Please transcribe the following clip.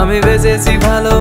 আমি বেঁচেছি ভালো